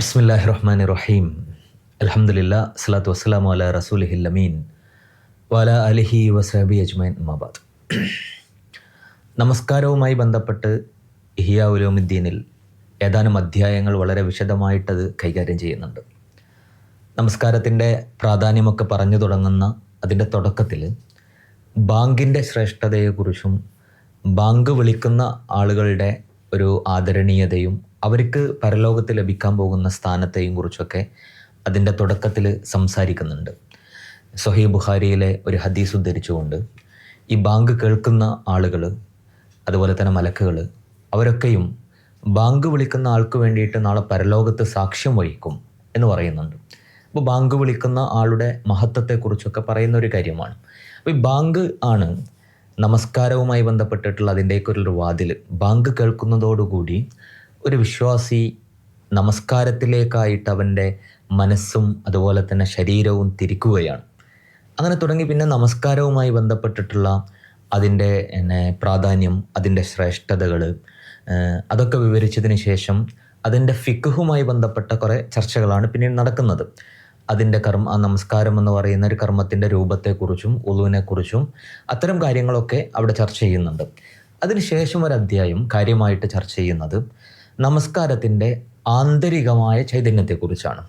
ബിസ്മില്ലാഹി റഹ്മാൻ റഹീം അലഹമുല്ല സലാത്തു വസ്സലാമു അല റസൂലിഹിൽ അമീൻ വല അലിഹി വസഹബി അജ്മൈൻ അമ്മാബാദ് നമസ്കാരവുമായി ബന്ധപ്പെട്ട് ഹിയ ഉലോമുദ്ദീനിൽ ഏതാനും അധ്യായങ്ങൾ വളരെ വിശദമായിട്ടത് കൈകാര്യം ചെയ്യുന്നുണ്ട്. നമസ്കാരത്തിന്റെ പ്രാധാന്യമൊക്കെ പറഞ്ഞു തുടങ്ങുന്ന അതിന്റെ തുടക്കത്തിൽ ബാങ്കിന്റെ ശ്രേഷ്ഠതയെക്കുറിച്ചും ബാങ്ക് വിളിക്കുന്ന ആളുകളുടെ ഒരു ആദരണീയതയും അവർക്ക് പരലോകത്ത് ലഭിക്കാൻ പോകുന്ന സ്ഥാനത്തെയും കുറിച്ചൊക്കെ അതിന്റെ തുടക്കത്തിൽ സംസാരിക്കുന്നുണ്ട്. സൊഹീ ബുഹാരിയിലെ ഒരു ഹദീസ് ഉദ്ധരിച്ചുകൊണ്ട് ഈ ബാങ്ക് കേൾക്കുന്ന ആളുകൾ അതുപോലെ തന്നെ മലക്കുകൾ അവരൊക്കെയും ബാങ്ക് വിളിക്കുന്ന ആൾക്ക് വേണ്ടിയിട്ട് നാളെ പരലോകത്ത് സാക്ഷ്യം വഹിക്കും എന്ന് പറയുന്നുണ്ട്. അപ്പോൾ ബാങ്ക് വിളിക്കുന്ന ആളുടെ മഹത്വത്തെക്കുറിച്ചൊക്കെ പറയുന്ന ഒരു കാര്യമാണ്. അപ്പോൾ ഈ ബാങ്ക് ആണ് നമസ്കാരവുമായി ബന്ധപ്പെട്ടിട്ടുള്ള അതിന്റെയൊക്കെ ഒരു വാതിൽ. ബാങ്ക് കേൾക്കുന്നതോടുകൂടി ഒരു വിശ്വാസി നമസ്കാരത്തിലേക്കായിട്ട് അവന്റെ മനസ്സും അതുപോലെ തന്നെ ശരീരവും തിരിക്കുകയാണ്. അങ്ങനെ തുടങ്ങി പിന്നെ നമസ്കാരവുമായി ബന്ധപ്പെട്ടിട്ടുള്ള അതിന്റെ പ്രാധാന്യം അതിന്റെ ശ്രേഷ്ഠതകൾ അതൊക്കെ വിവരിച്ചതിന് ശേഷം അതിന്റെ ഫിക്കുഹുമായി ബന്ധപ്പെട്ട കുറേ ചർച്ചകളാണ് പിന്നീട് നടക്കുന്നത്. അതിന്റെ കർമ്മ ആ നമസ്കാരം എന്ന് പറയുന്ന ഒരു കർമ്മത്തിന്റെ രൂപത്തെക്കുറിച്ചും ഉളുവിനെക്കുറിച്ചും അത്തരം കാര്യങ്ങളൊക്കെ അവിടെ ചർച്ച ചെയ്യുന്നുണ്ട്. അതിനുശേഷം ഒരു അധ്യായം കാര്യമായിട്ട് ചർച്ച ചെയ്യുന്നത് നമസ്കാരത്തിന്റെ ആന്തരികമായ ചൈതന്യത്തെക്കുറിച്ചാണ്.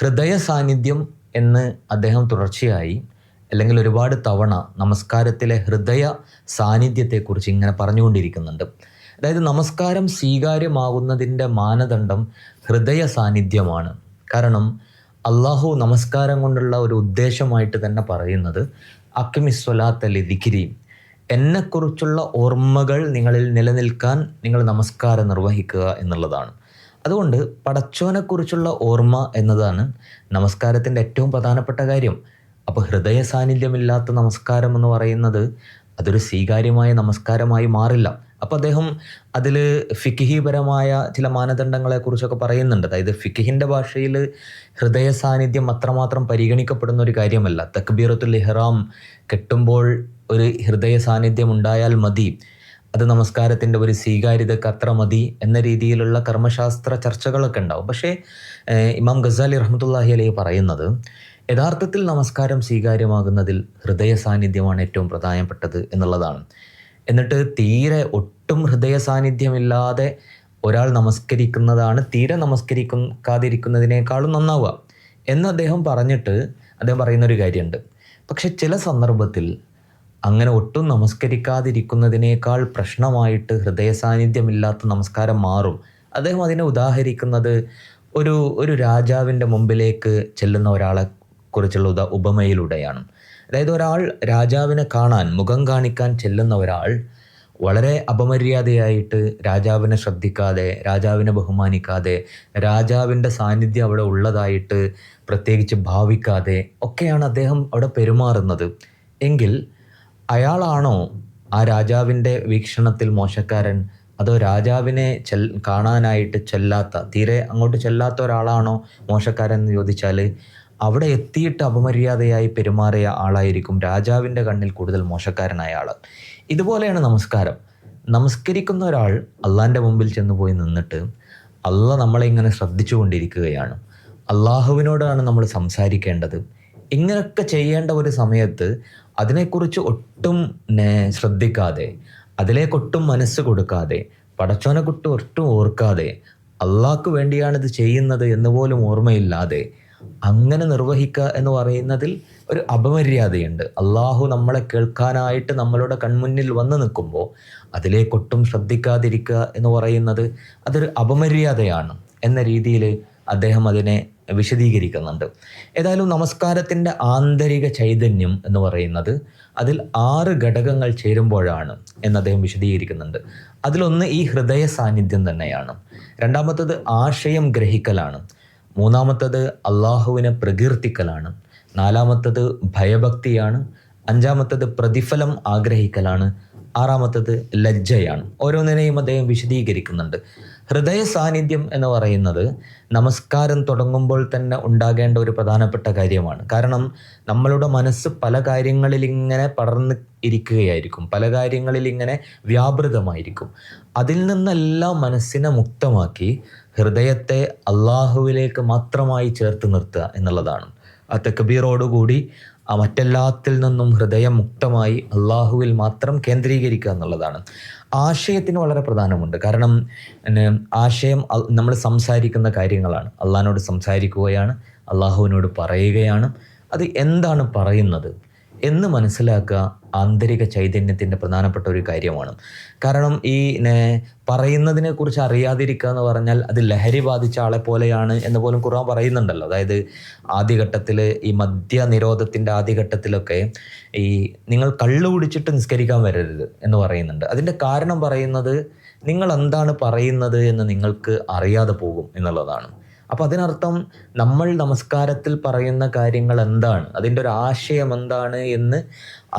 ഹൃദയ സാന്നിധ്യം എന്ന് അദ്ദേഹം തുടർച്ചയായി അല്ലെങ്കിൽ ഒരുപാട് തവണ നമസ്കാരത്തിലെ ഹൃദയ സാന്നിധ്യത്തെക്കുറിച്ച് ഇങ്ങനെ പറഞ്ഞുകൊണ്ടിരിക്കുന്നുണ്ട്. അതായത് നമസ്കാരം സ്വീകാര്യമാകുന്നതിന്റെ മാനദണ്ഡം ഹൃദയ സാന്നിധ്യമാണ് കാരണം അള്ളാഹു നമസ്കാരം കൊണ്ടുള്ള ഒരു ഉദ്ദേശമായിട്ട് തന്നെ പറയുന്നത് അക്കിമിസ്വലാത്തലി ദിക്കിരി എന്നെക്കുറിച്ചുള്ള ഓർമ്മകൾ നിങ്ങളിൽ നിലനിൽക്കാൻ നിങ്ങൾ നമസ്കാരം നിർവഹിക്കുക എന്നുള്ളതാണ്. അതുകൊണ്ട് പടച്ചോനെക്കുറിച്ചുള്ള ഓർമ്മ എന്നതാണ് നമസ്കാരത്തിന്റെ ഏറ്റവും പ്രധാനപ്പെട്ട കാര്യം. അപ്പോൾ ഹൃദയ സാന്നിധ്യമില്ലാത്ത നമസ്കാരം എന്ന് പറയുന്നത് അതൊരു സ്വീകാര്യമായ നമസ്കാരമായി മാറില്ല. അപ്പോൾ അദ്ദേഹം അതിൽ ഫിക്കിഹിപരമായ ചില മാനദണ്ഡങ്ങളെക്കുറിച്ചൊക്കെ പറയുന്നുണ്ട്. അതായത് ഫിക്കിഹിന്റെ ഭാഷയിൽ ഹൃദയ സാന്നിധ്യം അത്രമാത്രം പരിഗണിക്കപ്പെടുന്ന ഒരു കാര്യമല്ല. തക്ബീറത്തുൽ ഇഹ്റാം കെട്ടുമ്പോൾ ഒരു ഹൃദയ സാന്നിധ്യം ഉണ്ടായാൽ മതി. അത് നമസ്കാരത്തിന്റെ ഒരു സ്വീകാര്യതക്ക് അത്ര മതി എന്ന രീതിയിലുള്ള കർമ്മശാസ്ത്ര ചർച്ചകളൊക്കെ ഉണ്ടാവും. പക്ഷേ ഇമാം ഗസാലി റഹ്മത്തുല്ലാഹി അലൈഹി പറയുന്നത് യഥാർത്ഥത്തിൽ നമസ്കാരം സ്വീകാര്യമാകുന്നതിൽ ഹൃദയ സാന്നിധ്യമാണ് ഏറ്റവും പ്രധാനപ്പെട്ടത് എന്നുള്ളതാണ്. എന്നിട്ട് തീരെ ഒട്ടും ഹൃദയ സാന്നിധ്യമില്ലാതെ ഒരാൾ നമസ്കരിക്കുന്നതാണ് തീരെ നമസ്കരിക്കാതിരിക്കുന്നതിനേക്കാളും നന്നാവുക. എന്ന് അദ്ദേഹം പറഞ്ഞിട്ട് അദ്ദേഹം പറയുന്നൊരു കാര്യമുണ്ട്. പക്ഷെ ചില സന്ദർഭത്തിൽ അങ്ങനെ ഒട്ടും നമസ്കരിക്കാതിരിക്കുന്നതിനേക്കാൾ പ്രശ്നമായിട്ട് ഹൃദയ സാന്നിധ്യമില്ലാത്ത നമസ്കാരം മാറും. അദ്ദേഹം അതിനെ ഉദാഹരിക്കുന്നത് ഒരു ഒരു രാജാവിന്റെ മുമ്പിലേക്ക് ചെല്ലുന്ന ഒരാളെ കുറിച്ചുള്ള ഉദാ ഉപമയിലൂടെയാണ്. അതായത് ഒരാൾ രാജാവിനെ കാണാൻ മുഖം കാണിക്കാൻ ചെല്ലുന്ന ഒരാൾ വളരെ അപമര്യാദയായിട്ട് രാജാവിനെ ശ്രദ്ധിക്കാതെ രാജാവിനെ ബഹുമാനിക്കാതെ രാജാവിന്റെ സാന്നിധ്യം അവിടെ ഉള്ളതായിട്ട് പ്രത്യേകിച്ച് ഭാവിക്കാതെ ഒക്കെയാണ് അദ്ദേഹം അവിടെ പെരുമാറുന്നത്. എങ്കിൽ അയാളാണോ ആ രാജാവിന്റെ വീക്ഷണത്തിൽ മോശക്കാരൻ? അതോ രാജാവിനെ ചെൽ കാണാനായിട്ട് ചെല്ലാത്ത തീരെ അങ്ങോട്ട് ചെല്ലാത്ത ഒരാളാണോ മോശക്കാരൻ എന്ന് ചോദിച്ചാൽ അവിടെ എത്തിയിട്ട് അപമര്യാദയായി പെരുമാറിയ ആളായിരിക്കും രാജാവിന്റെ കണ്ണിൽ കൂടുതൽ മോശക്കാരനായ ആൾ ഇതുപോലെയാണ് നമസ്കാരം. നമസ്കരിക്കുന്ന ഒരാൾ അള്ളാന്റെ മുമ്പിൽ ചെന്ന് പോയി നിന്നിട്ട് അള്ള നമ്മളെ ഇങ്ങനെ ശ്രദ്ധിച്ചു കൊണ്ടിരിക്കുകയാണ്. അള്ളാഹുവിനോടാണ് നമ്മൾ സംസാരിക്കേണ്ടത്. ഇങ്ങനെയൊക്കെ ചെയ്യേണ്ട ഒരു സമയത്ത് അതിനെക്കുറിച്ച് ഒട്ടും ശ്രദ്ധിക്കാതെ അതിലേക്കൊട്ടും മനസ്സ് കൊടുക്കാതെ പടച്ചോനെ കുട്ടി ഒട്ടും ഓർക്കാതെ അള്ളാഹ്ക്ക് വേണ്ടിയാണ് ഇത് ചെയ്യുന്നത് എന്ന് പോലും ഓർമ്മയില്ലാതെ അങ്ങനെ നിർവഹിക്കുക എന്ന് പറയുന്നതിൽ ഒരു അപമര്യാദയുണ്ട്. അള്ളാഹു നമ്മളെ കേൾക്കാനായിട്ട് നമ്മളുടെ കൺമുന്നിൽ വന്നു നിൽക്കുമ്പോൾ അതിലേക്കൊട്ടും ശ്രദ്ധിക്കാതിരിക്കുക എന്ന് പറയുന്നത് അതൊരു അപമര്യാദയാണ് എന്ന രീതിയിൽ അദ്ദേഹം അതിനെ വിശദീകരിക്കുന്നുണ്ട്. ഏതായാലും നമസ്കാരത്തിന്റെ ആന്തരിക ചൈതന്യം എന്ന് പറയുന്നത് അതിൽ ആറ് ഘടകങ്ങൾ ചേരുമ്പോഴാണ് എന്ന് അദ്ദേഹം വിശദീകരിക്കുന്നുണ്ട്. അതിലൊന്ന് ഈ ഹൃദയ സാന്നിധ്യം തന്നെയാണ്. രണ്ടാമത്തത് ആശയം ഗ്രഹിക്കലാണ്. മൂന്നാമത്തത് അള്ളാഹുവിനെ പ്രകീർത്തിക്കലാണ്. നാലാമത്തത് ഭയഭക്തിയാണ്. അഞ്ചാമത്തത് പ്രതിഫലം ആഗ്രഹിക്കലാണ്. ആറാമത്തത് ലജ്ജയാണ്. ഓരോന്നിനെയും അദ്ദേഹം വിശദീകരിക്കുന്നുണ്ട്. ഹൃദയ സാന്നിധ്യം എന്ന് പറയുന്നത് നമസ്കാരം തുടങ്ങുമ്പോൾ തന്നെ ഉണ്ടാകേണ്ട ഒരു പ്രധാനപ്പെട്ട കാര്യമാണ്. കാരണം നമ്മളുടെ മനസ്സ് പല കാര്യങ്ങളിൽ ഇങ്ങനെ പടർന്ന് ഇരിക്കുകയായിരിക്കും. പല കാര്യങ്ങളിൽ ഇങ്ങനെ വ്യാപൃതമായിരിക്കും. അതിൽ നിന്നെല്ലാം മനസ്സിനെ മുക്തമാക്കി ഹൃദയത്തെ അള്ളാഹുവിലേക്ക് മാത്രമായി ചേർത്ത് നിർത്തുക എന്നുള്ളതാണ്. ആ തെക്കബീറോടുകൂടി ആ മറ്റെല്ലാത്തിൽ നിന്നും ഹൃദയം മുക്തമായി അള്ളാഹുവിൽ മാത്രം കേന്ദ്രീകരിക്കുക എന്നുള്ളതാണ്. ആശയത്തിന് വളരെ പ്രധാനമുണ്ട്. കാരണം ആശയം നമ്മൾ സംസാരിക്കുന്ന കാര്യങ്ങളാണ്. അള്ളാഹിനോട് സംസാരിക്കുകയാണ് അള്ളാഹുവിനോട് പറയുകയാണ്. അത് എന്താണ് പറയുന്നത് എന്ന് മനസ്സിലാക്കുക ആന്തരിക ചൈതന്യത്തിന്റെ പ്രധാനപ്പെട്ട ഒരു കാര്യമാണ്. കാരണം ഈ പറയുന്നതിനെ കുറിച്ച് അറിയാതിരിക്കുക എന്ന് പറഞ്ഞാൽ അത് ലഹരി ബാധിച്ച ആളെ പോലെയാണ് എന്ന് പോലും ഖുർആൻ പറയുന്നുണ്ടല്ലോ. അതായത് ആദ്യഘട്ടത്തിൽ ഈ മദ്യ നിരോധത്തിന്റെ ആദ്യഘട്ടത്തിലൊക്കെ ഈ നിങ്ങൾ കള്ളു കുടിച്ചിട്ട് നിസ്കരിക്കാൻ വരരുത് എന്ന് പറയുന്നുണ്ട്. അതിന്റെ കാരണം പറയുന്നത് നിങ്ങൾ എന്താണ് പറയുന്നത് എന്ന് നിങ്ങൾക്ക് അറിയാതെ പോകും എന്നുള്ളതാണ്. അപ്പോൾ അതിനർത്ഥം നമ്മൾ നമസ്കാരത്തിൽ പറയുന്ന കാര്യങ്ങൾ എന്താണ്? അതിന്റെ ഒരു ആശയം എന്താണ് എന്ന്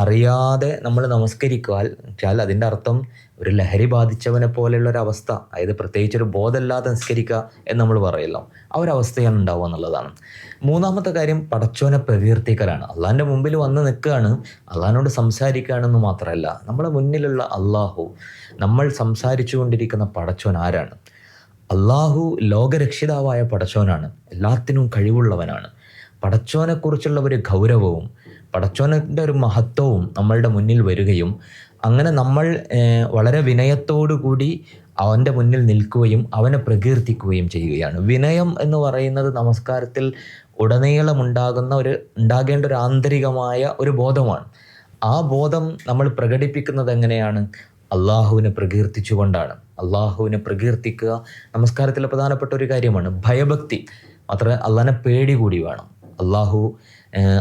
അറിയാതെ നമ്മൾ നമസ്കരിക്കാൽ വെച്ചാൽ അതിന്റെ അർത്ഥം ഒരു ലഹരി ബാധിച്ചവനെ പോലെയുള്ള ഒരു അവസ്ഥ അതായത് പ്രത്യേകിച്ച് ഒരു ബോധമില്ലാതെ നിസ്കരിക്കുക എന്ന് നമ്മൾ പറയല്ലോ. ആ ഒരു അവസ്ഥയാണ് ഉണ്ടാവുക എന്നുള്ളതാണ്. മൂന്നാമത്തെ കാര്യം പടച്ചോനെ പ്രകീർത്തിക്കലാണ് അള്ളാഹിന്റെ മുമ്പിൽ വന്ന് നിൽക്കുകയാണ് അള്ളാഹിനോട് സംസാരിക്കുകയാണെന്ന് മാത്രമല്ല നമ്മുടെ മുന്നിലുള്ള അള്ളാഹു നമ്മൾ സംസാരിച്ചു കൊണ്ടിരിക്കുന്ന പടച്ചോൻ ആരാണ്? അള്ളാഹു ലോകരക്ഷിതാവായ പടച്ചോനാണ്. എല്ലാത്തിനും കഴിവുള്ളവനാണ്. പടച്ചോനെക്കുറിച്ചുള്ള ഒരു ഗൗരവവും പടച്ചോനന്റെ ഒരു മഹത്വവും നമ്മളുടെ മുന്നിൽ വരികയും അങ്ങനെ നമ്മൾ വളരെ കൂടി അവന്റെ മുന്നിൽ നിൽക്കുകയും അവനെ പ്രകീർത്തിക്കുകയും ചെയ്യുകയാണ്. വിനയം എന്ന് പറയുന്നത് നമസ്കാരത്തിൽ ഉടനീളം ഉണ്ടാകുന്ന ഒരു ഉണ്ടാകേണ്ട ഒരു ആന്തരികമായ ഒരു ബോധമാണ്. ആ ബോധം നമ്മൾ പ്രകടിപ്പിക്കുന്നത് എങ്ങനെയാണ്? അള്ളാഹുവിനെ പ്രകീർത്തിച്ചുകൊണ്ടാണ്. അള്ളാഹുവിനെ പ്രകീർത്തിക്കുക. നമസ്കാരത്തിലെ പ്രധാനപ്പെട്ട ഒരു കാര്യമാണ് ഭയഭക്തി. മാത്രമേ അള്ളാഹിനെ പേടി കൂടി വേണം. അള്ളാഹു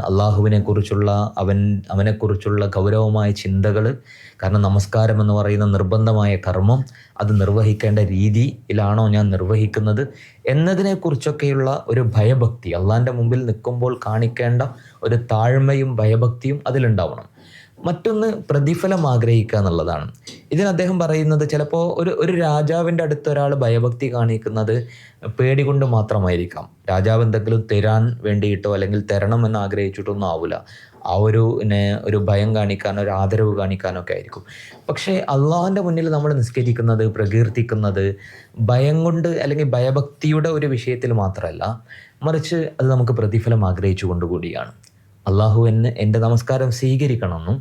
അള്ളാഹുവിനെ കുറിച്ചുള്ള അവൻ അവനെക്കുറിച്ചുള്ള ഗൗരവമായ ചിന്തകൾ കാരണം നമസ്കാരം എന്ന് പറയുന്ന നിർബന്ധമായ കർമ്മം അത് നിർവഹിക്കേണ്ട രീതിയിലാണോ ഞാൻ നിർവഹിക്കുന്നത് എന്നതിനെക്കുറിച്ചൊക്കെയുള്ള ഒരു ഭയഭക്തി. അള്ളാഹിന്റെ മുമ്പിൽ നിൽക്കുമ്പോൾ കാണിക്കേണ്ട ഒരു താഴ്മയും ഭയഭക്തിയും അതിലുണ്ടാവണം. മറ്റൊന്ന് പ്രതിഫലം ആഗ്രഹിക്കുക എന്നുള്ളതാണ്. ഇതിന് അദ്ദേഹം പറയുന്നത് ചിലപ്പോൾ ഒരു ഒരു രാജാവിന്റെ അടുത്ത് ഒരാൾ ഭയഭക്തി കാണിക്കുന്നത് പേടി കൊണ്ട് മാത്രമായിരിക്കാം. രാജാവ് എന്തെങ്കിലും തരാൻ വേണ്ടിയിട്ടോ അല്ലെങ്കിൽ തരണം എന്ന് ആഗ്രഹിച്ചിട്ടൊന്നും ആവില്ല ആ ഒരു ഒരു ഭയം കാണിക്കാനോ ഒരു ആദരവ് കാണിക്കാനോ ഒക്കെ ആയിരിക്കും. പക്ഷേ അള്ളാഹിന്റെ മുന്നിൽ നമ്മൾ നിസ്കരിക്കുന്നത് പ്രകീർത്തിക്കുന്നത് ഭയം കൊണ്ട് അല്ലെങ്കിൽ ഭയഭക്തിയുടെ ഒരു വിഷയത്തിൽ മാത്രമല്ല മറിച്ച് അത് നമുക്ക് പ്രതിഫലം ആഗ്രഹിച്ചുകൊണ്ട് കൂടിയാണ്. അള്ളാഹു എന്നെ എന്റെ നമസ്കാരം സ്വീകരിക്കണമെന്നും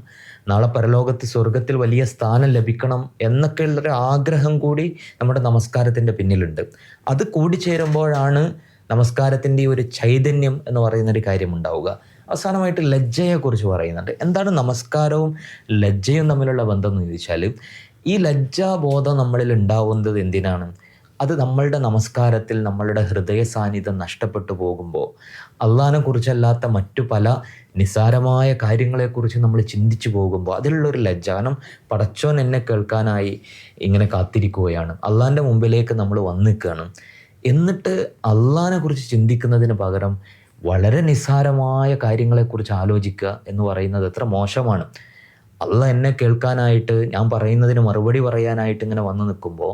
നാളെ പരലോകത്ത് സ്വർഗത്തിൽ വലിയ സ്ഥാനം ലഭിക്കണം എന്നൊക്കെയുള്ളൊരു ആഗ്രഹം കൂടി നമ്മുടെ നമസ്കാരത്തിന്റെ പിന്നിലുണ്ട്. അത് കൂടിച്ചേരുമ്പോഴാണ് നമസ്കാരത്തിന്റെ ഒരു ചൈതന്യം എന്ന് പറയുന്ന ഒരു കാര്യം ഉണ്ടാവുക അവസാനമായിട്ട് ലജ്ജയെക്കുറിച്ച് പറയുന്നുണ്ട്. എന്താണ് നമസ്കാരവും ലജ്ജയും തമ്മിലുള്ള ബന്ധം എന്ന് ചോദിച്ചാൽ ഈ ലജ്ജാബോധം നമ്മളിൽ ഉണ്ടാവുന്നത് എന്തിനാണ്? അത് നമ്മളുടെ നമസ്കാരത്തിൽ നമ്മളുടെ ഹൃദയ സാന്നിധ്യം നഷ്ടപ്പെട്ടു പോകുമ്പോൾ അള്ളഹാനെ കുറിച്ചല്ലാത്ത മറ്റു പല നിസാരമായ കാര്യങ്ങളെക്കുറിച്ച് നമ്മൾ ചിന്തിച്ചു പോകുമ്പോൾ അതിലുള്ളൊരു ലജ്ജ കാരണം പടച്ചോൻ എന്നെ കേൾക്കാനായി ഇങ്ങനെ കാത്തിരിക്കുകയാണ്. അള്ളാന്റെ മുമ്പിലേക്ക് നമ്മൾ വന്നിക്കുകയാണ് എന്നിട്ട് അള്ളഹാനെ കുറിച്ച് ചിന്തിക്കുന്നതിന് പകരം വളരെ നിസ്സാരമായ കാര്യങ്ങളെക്കുറിച്ച് ആലോചിക്കുക എന്ന് പറയുന്നത് എത്ര മോശമാണ്. അള്ള എന്നെ കേൾക്കാനായിട്ട് ഞാൻ പറയുന്നതിന് മറുപടി പറയാനായിട്ട് ഇങ്ങനെ വന്നു നിൽക്കുമ്പോൾ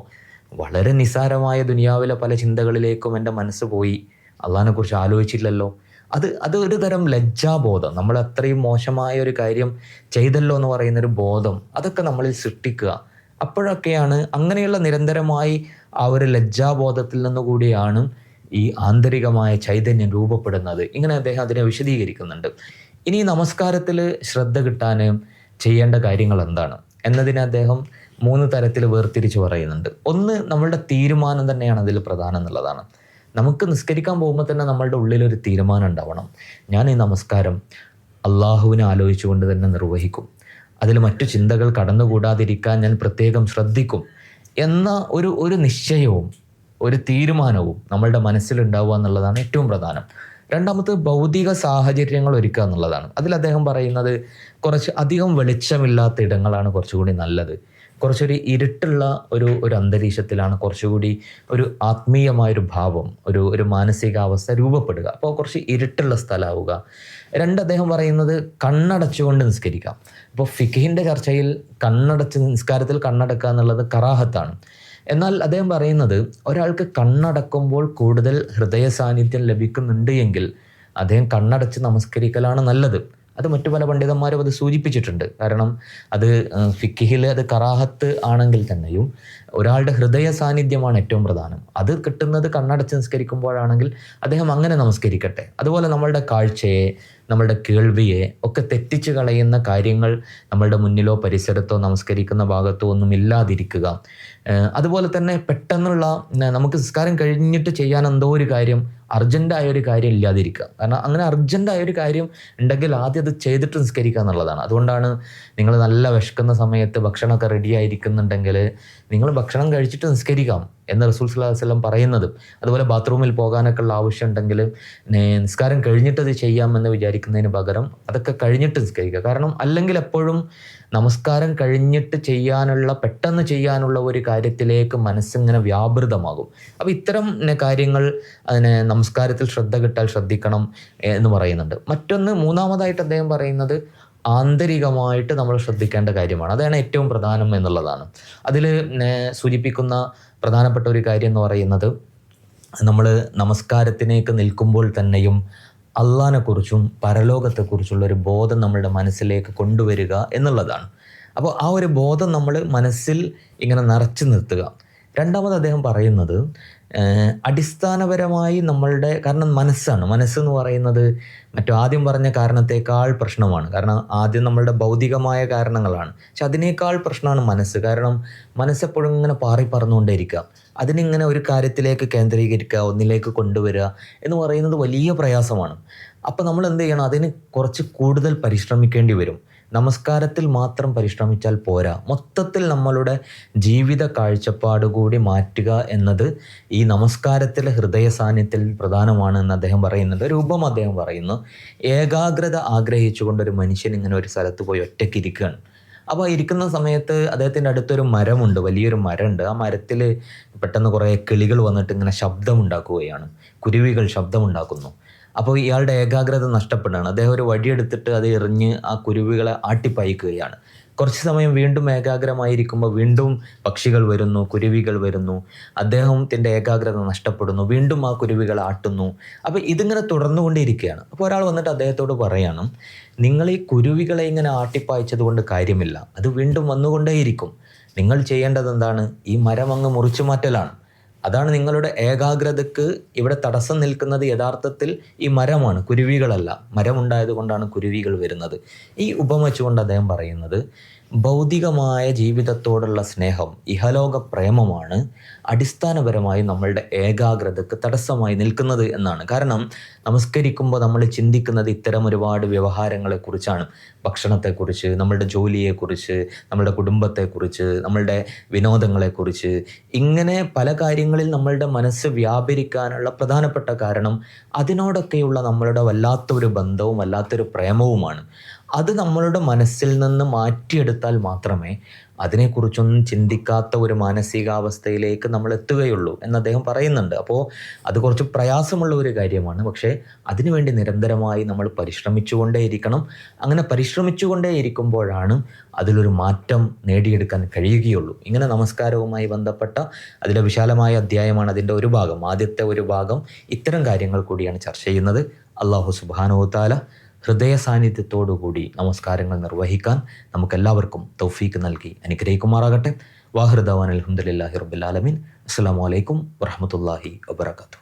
വളരെ നിസ്സാരമായ ദുനിയാവിലെ പല ചിന്തകളിലേക്കും എന്റെ മനസ്സ് പോയി. അള്ളാഹിനെ കുറിച്ച് ആലോചിച്ചില്ലല്ലോ അത് അത് ഒരു തരം ലജ്ജാബോധം. നമ്മൾ അത്രയും മോശമായ ഒരു കാര്യം ചെയ്തല്ലോ എന്ന് പറയുന്നൊരു ബോധം. അതൊക്കെ നമ്മളിൽ സൃഷ്ടിക്കുക. അപ്പോഴൊക്കെയാണ് അങ്ങനെയുള്ള നിരന്തരമായി ആ ഒരു ലജ്ജാബോധത്തിൽ നിന്നുകൂടിയാണ് ഈ ആന്തരികമായ ചൈതന്യം രൂപപ്പെടുന്നത്. ഇങ്ങനെ അദ്ദേഹം അതിനെ വിശദീകരിക്കുന്നുണ്ട്. ഇനി നമസ്കാരത്തിൽ ശ്രദ്ധ കിട്ടാൻ ചെയ്യേണ്ട കാര്യങ്ങൾ എന്താണ്? എന്നതിന് അദ്ദേഹം മൂന്ന് തരത്തിൽ വേർതിരിച്ച് പറയുന്നുണ്ട്. ഒന്ന് നമ്മളുടെ തീരുമാനം തന്നെയാണ് അതിൽ പ്രധാനം എന്നുള്ളതാണ്. നമുക്ക് നിസ്കരിക്കാൻ പോകുമ്പോൾ തന്നെ നമ്മളുടെ ഉള്ളിലൊരു തീരുമാനം ഉണ്ടാവണം. ഞാൻ ഈ നമസ്കാരം അള്ളാഹുവിനെ ആലോചിച്ചുകൊണ്ട് തന്നെ നിർവഹിക്കും. അതിൽ മറ്റു ചിന്തകൾ കടന്നുകൂടാതിരിക്കാൻ ഞാൻ പ്രത്യേകം ശ്രദ്ധിക്കും എന്ന ഒരു ഒരു നിശ്ചയവും ഒരു തീരുമാനവും നമ്മളുടെ മനസ്സിലുണ്ടാവുക എന്നുള്ളതാണ് ഏറ്റവും പ്രധാനം. രണ്ടാമത് ഭൗതിക സാഹചര്യങ്ങൾ ഒരുക്കുക എന്നുള്ളതാണ്. അതിൽ അദ്ദേഹം പറയുന്നത് കുറച്ച് അധികം വെളിച്ചമില്ലാത്ത ഇടങ്ങളാണ് കുറച്ചുകൂടി നല്ലത്. കുറച്ചൊരു ഇരുട്ടുള്ള ഒരു ഒരു അന്തരീക്ഷത്തിലാണ് കുറച്ചുകൂടി ഒരു ആത്മീയമായൊരു ഭാവം ഒരു ഒരു മാനസികാവസ്ഥ രൂപപ്പെടുക. അപ്പോൾ കുറച്ച് ഇരുട്ടുള്ള സ്ഥലമാവുക രണ്ട് അദ്ദേഹം പറയുന്നത് കണ്ണടച്ചുകൊണ്ട് നിസ്കരിക്കാം. ഇപ്പോൾ ഫിഖിന്റെ ചർച്ചയിൽ കണ്ണടച്ച് നിസ്കാരത്തിൽ കണ്ണടക്കുക എന്നുള്ളത് കറാഹത്താണ്. എന്നാൽ അദ്ദേഹം പറയുന്നത് ഒരാൾക്ക് കണ്ണടക്കുമ്പോൾ കൂടുതൽ ഹൃദയ സാന്നിധ്യം ലഭിക്കുന്നുണ്ട് എങ്കിൽ അദ്ദേഹം കണ്ണടച്ച് നമസ്കരിക്കലാണ് നല്ലത്. അത് മറ്റു പല പണ്ഡിതന്മാരും അത് സൂചിപ്പിച്ചിട്ടുണ്ട്. കാരണം അത് ഫിക്കിഹിൽ അത് കറാഹത്ത് ആണെങ്കിൽ തന്നെയും ഒരാളുടെ ഹൃദയ സാന്നിധ്യമാണ് ഏറ്റവും പ്രധാനം. അത് കിട്ടുന്നത് കണ്ണടച്ച് നിസ്കരിക്കുമ്പോഴാണെങ്കിൽ അദ്ദേഹം അങ്ങനെ നമസ്കരിക്കട്ടെ. അതുപോലെ നമ്മളുടെ കാഴ്ചയെ നമ്മളുടെ കേൾവിയെ ഒക്കെ തെറ്റിച്ച് കളയുന്ന കാര്യങ്ങൾ നമ്മളുടെ മുന്നിലോ പരിസരത്തോ നമസ്കരിക്കുന്ന ഭാഗത്തോ ഒന്നും ഇല്ലാതിരിക്കുക. അതുപോലെ തന്നെ പെട്ടെന്നുള്ള നമുക്ക് നിസ്കാരം കഴിഞ്ഞിട്ട് ചെയ്യാൻ എന്തോ ഒരു കാര്യം അർജന്റായ ഒരു കാര്യം ഇല്ലാതിരിക്കുക. കാരണം അങ്ങനെ അർജന്റായ ഒരു കാര്യം ഉണ്ടെങ്കിൽ ആദ്യം അത് ചെയ്തിട്ട് നിസ്കരിക്കുക എന്നുള്ളതാണ്. അതുകൊണ്ടാണ് നിങ്ങൾ നല്ല വിശക്കുന്ന സമയത്ത് ഭക്ഷണമൊക്കെ റെഡി ആയിരിക്കുന്നുണ്ടെങ്കിൽ നിങ്ങൾ ഭക്ഷണം കഴിച്ചിട്ട് നിസ്കരിക്കാം എന്ന് റസൂൽ സ്വല്ലല്ലാഹു അലൈഹി വസല്ലം പറയുന്നത് അതുപോലെ ബാത്റൂമിൽ പോകാനൊക്കെ ഉള്ള ആവശ്യം ഉണ്ടെങ്കിൽ നിസ്കാരം കഴിഞ്ഞിട്ട് അത് ചെയ്യാമെന്ന് വിചാരിക്കുന്നതിന് പകരം അതൊക്കെ കഴിഞ്ഞിട്ട് നിസ്കരിക്കുക. കാരണം അല്ലെങ്കിൽ എപ്പോഴും നമസ്കാരം കഴിഞ്ഞിട്ട് ചെയ്യാനുള്ള പെട്ടെന്ന് ചെയ്യാനുള്ള ഒരു കാര്യത്തിലേക്ക് മനസ്സിങ്ങനെ വ്യാപൃതമാകും. അപ്പോൾ ഇത്തരം കാര്യങ്ങൾ അതിനെ നമസ്കാരത്തിൽ ശ്രദ്ധ കിട്ടാൽ ശ്രദ്ധിക്കണം എന്ന് പറയുന്നുണ്ട്. മറ്റൊന്ന് മൂന്നാമതായിട്ട് അദ്ദേഹം പറയുന്നത് ആന്തരികമായിട്ട് നമ്മൾ ശ്രദ്ധിക്കേണ്ട കാര്യമാണ്. അതാണ് ഏറ്റവും പ്രധാനം എന്നുള്ളതാണ്. അതിൽ സൂചിപ്പിക്കുന്ന പ്രധാനപ്പെട്ട ഒരു കാര്യം എന്ന് പറയുന്നത് നമ്മൾ നമസ്കാരത്തിനേക്ക് നിൽക്കുമ്പോൾ തന്നെയും അള്ളാനെക്കുറിച്ചും പരലോകത്തെക്കുറിച്ചുള്ള ഒരു ബോധം നമ്മളുടെ മനസ്സിലേക്ക് കൊണ്ടുവരിക എന്നുള്ളതാണ്. അപ്പോൾ ആ ഒരു ബോധം നമ്മൾ മനസ്സിൽ ഇങ്ങനെ നിറച്ചു നിർത്തുക. രണ്ടാമത് അദ്ദേഹം പറയുന്നത് അടിസ്ഥാനപരമായി നമ്മളുടെ കാരണം മനസ്സാണ്. മനസ്സെന്ന് പറയുന്നത് മറ്റു ആദ്യം പറഞ്ഞ കാരണത്തേക്കാൾ പ്രശ്നമാണ്. കാരണം ആദ്യം നമ്മളുടെ ഭൗതികമായ കാരണങ്ങളാണ്. പക്ഷെ അതിനേക്കാൾ പ്രശ്നമാണ് മനസ്സ്. കാരണം മനസ്സെപ്പോഴും ഇങ്ങനെ പാറി പറന്നുകൊണ്ടേയിരിക്കുക. അതിനിങ്ങനെ ഒരു കാര്യത്തിലേക്ക് കേന്ദ്രീകരിക്കുക ഒന്നിലേക്ക് കൊണ്ടുവരിക എന്ന് പറയുന്നത് വലിയ പ്രയാസമാണ്. അപ്പോൾ നമ്മൾ എന്ത് ചെയ്യണം? അതിന് കുറച്ച് കൂടുതൽ പരിശ്രമിക്കേണ്ടി വരും. നമസ്കാരത്തിൽ മാത്രം പരിശ്രമിച്ചാൽ പോരാ. മൊത്തത്തിൽ നമ്മളുടെ ജീവിത കാഴ്ചപ്പാട് കൂടി മാറ്റുക എന്നത് ഈ നമസ്കാരത്തിലെ ഹൃദയ സാന്നിധ്യത്തിൽ പ്രധാനമാണ് എന്ന് അദ്ദേഹം പറയുന്നത്. രൂപം അദ്ദേഹം പറയുന്നു ഏകാഗ്രത ആഗ്രഹിച്ചുകൊണ്ട് ഒരു മനുഷ്യൻ ഇങ്ങനെ ഒരു സ്ഥലത്ത് പോയി ഒറ്റയ്ക്ക് ഇരിക്കുകയാണ്. അപ്പോൾ ഇരിക്കുന്ന സമയത്ത് അദ്ദേഹത്തിന്റെ അടുത്തൊരു മരമുണ്ട് വലിയൊരു മരമുണ്ട്. ആ മരത്തിൽ പെട്ടെന്ന് കുറേ കിളികൾ വന്നിട്ട് ഇങ്ങനെ ശബ്ദമുണ്ടാക്കുകയാണ്. കുരുവികൾ ശബ്ദമുണ്ടാക്കുന്നു. അപ്പോൾ ഇയാളുടെ ഏകാഗ്രത നഷ്ടപ്പെടുകയാണ്. അദ്ദേഹം ഒരു വടിയെടുത്തിട്ട് അത് എറിഞ്ഞ് ആ കുരുവികളെ ആട്ടിപ്പായിക്കുകയാണ്. കുറച്ച് സമയം വീണ്ടും ഏകാഗ്രമായിരിക്കുമ്പോൾ വീണ്ടും പക്ഷികൾ വരുന്നു കുരുവികൾ വരുന്നു. അദ്ദേഹത്തിന്റെ ഏകാഗ്രത നഷ്ടപ്പെടുന്നു വീണ്ടും ആ കുരുവികൾ ആട്ടുന്നു. അപ്പോൾ ഇതിങ്ങനെ തുടർന്നുകൊണ്ടിരിക്കുകയാണ്. അപ്പോൾ ഒരാൾ വന്നിട്ട് അദ്ദേഹത്തോട് പറയണം നിങ്ങൾ ഈ കുരുവികളെ ഇങ്ങനെ ആട്ടിപ്പായിച്ചത് കൊണ്ട് കാര്യമില്ല. അത് വീണ്ടും വന്നുകൊണ്ടേയിരിക്കും. നിങ്ങൾ ചെയ്യേണ്ടത് എന്താണ്? ഈ മരം അങ്ങ് മുറിച്ചു മാറ്റലാണ്. അതാണ് നിങ്ങളുടെ ഏകാഗ്രതക്ക് ഇവിടെ തടസ്സം നിൽക്കുന്നത് യഥാർത്ഥത്തിൽ ഈ മരമാണ് കുരുവികളല്ല. മരമുണ്ടായത് കൊണ്ടാണ് കുരുവികൾ വരുന്നത്. ഈ ഉപമച്ചുകൊണ്ട് അദ്ദേഹം പറയുന്നത് ഭൗതികമായ ജീവിതത്തോടുള്ള സ്നേഹം ഇഹലോക പ്രേമമാണ് അടിസ്ഥാനപരമായി നമ്മളുടെ ഏകാഗ്രതക്ക് തടസ്സമായി നിൽക്കുന്നത് എന്നാണ്. കാരണം നമസ്കരിക്കുമ്പോൾ നമ്മൾ ചിന്തിക്കുന്നത് ഇത്തരം ഒരുപാട് വ്യവഹാരങ്ങളെക്കുറിച്ചാണ്. ഭക്ഷണത്തെക്കുറിച്ച് നമ്മളുടെ ജോലിയെക്കുറിച്ച് നമ്മളുടെ കുടുംബത്തെക്കുറിച്ച് നമ്മളുടെ വിനോദങ്ങളെക്കുറിച്ച്. ഇങ്ങനെ പല കാര്യങ്ങളിൽ നമ്മളുടെ മനസ്സ് വ്യാപരിക്കാനുള്ള പ്രധാനപ്പെട്ട കാരണം അതിനോടൊക്കെയുള്ള നമ്മളുടെ വല്ലാത്തൊരു ബന്ധവും വല്ലാത്തൊരു പ്രേമവുമാണ്. അത് നമ്മളുടെ മനസ്സിൽ നിന്ന് മാറ്റിയെടുത്താൽ മാത്രമേ അതിനെക്കുറിച്ചൊന്നും ചിന്തിക്കാത്ത ഒരു മാനസികാവസ്ഥയിലേക്ക് നമ്മൾ എത്തുകയുള്ളൂ എന്ന് അദ്ദേഹം പറയുന്നുണ്ട്. അപ്പോൾ അത് കുറച്ച് പ്രയാസമുള്ള ഒരു കാര്യമാണ്. പക്ഷേ അതിനുവേണ്ടി നിരന്തരമായി നമ്മൾ പരിശ്രമിച്ചുകൊണ്ടേയിരിക്കണം. അങ്ങനെ പരിശ്രമിച്ചുകൊണ്ടേ ഇരിക്കുമ്പോഴാണ് അതിലൊരു മാറ്റം നേടിയെടുക്കാൻ കഴിയുകയുള്ളൂ. ഇങ്ങനെ നമസ്കാരവുമായി ബന്ധപ്പെട്ട അതിലെ വിശാലമായ അധ്യായമാണ് അതിന്റെ ഒരു ഭാഗം. ആദ്യത്തെ ഒരു ഭാഗം ഇത്തരം കാര്യങ്ങൾ കൂടിയാണ് ചർച്ച ചെയ്യുന്നത്. അള്ളാഹു സുബാനോത്താല ഹൃദയ സാന്നിധ്യത്തോടുകൂടി നമസ്കാരങ്ങൾ നിർവഹിക്കാൻ നമുക്കെല്ലാവർക്കും തൗഫീക്ക് നൽകി അനുഗ്രഹിക്കുമാറാകട്ടെ. വാഹൃദവാൻ അലഹമുല്ലാഹി റബുലാലമീൻ അസ്സാം വലൈക്കും വറഹമത്തല്ലാഹി വാബർക്കാത്തു